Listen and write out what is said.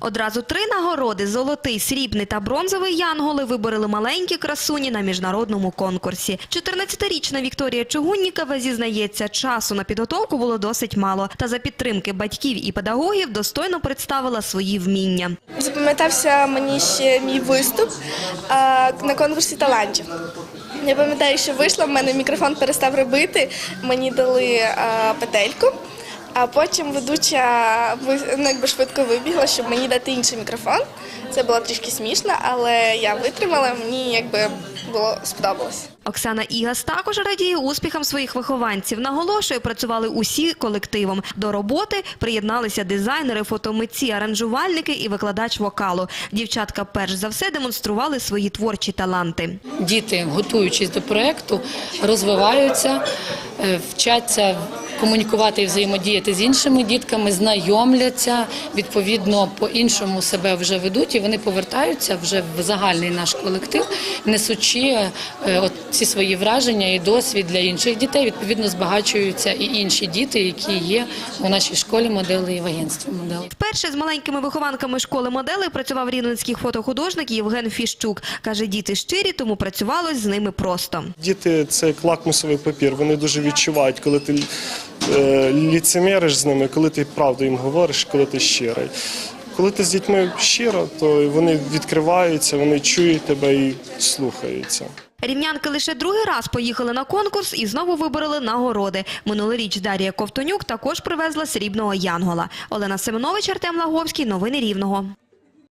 Одразу три нагороди золотий, срібний та бронзовий янголи вибороли маленькі красуні на міжнародному конкурсі. 14-річна Вікторія Чугуннікова зізнається, часу на підготовку було досить мало. Та за підтримки батьків і педагогів достойно представила свої вміння. Запам'ятався мені ще мій виступ на конкурсі талантів. Я пам'ятаю, що вийшла, в мене мікрофон перестав робити, мені дали петельку, а потім ведуча ну, якби швидко вибігла, щоб мені дати інший мікрофон. Це було трішки смішно, але я витримала, мені якби було сподобалось. Оксана Ігас також радіє успіхам своїх вихованців. Наголошує, працювали усі колективом. До роботи приєдналися дизайнери, фотомитці, аранжувальники і викладач вокалу. Дівчатка перш за все демонстрували свої творчі таланти. Діти, готуючись до проєкту, розвиваються, е, вчаться комунікувати і взаємодіяти з іншими дітками, знайомляться, відповідно по-іншому себе вже ведуть, і вони повертаються вже в загальний наш колектив, несучи е, от ці свої враження і досвід для інших дітей. Відповідно, збагачуються і інші діти, які є у нашій школі модели і в агентстві модели. Вперше з маленькими вихованками школи моделей працював рівненський фотохудожник Євген Фіщук. Каже, діти щирі, тому працювалось з ними просто. Діти це як лакмусовий папір. Вони дуже відчувають, коли ти е, ліцемериш з ними, коли ти правду їм говориш, коли ти щирий. Коли ти з дітьми щиро, то вони відкриваються, вони чують тебе і слухаються. Рівнянки лише другий раз поїхали на конкурс і знову вибороли нагороди. Минулоріч Дар'я Ковтонюк також привезла срібного янгола. Олена Семенович, Артем Лаговський. Новини Рівного.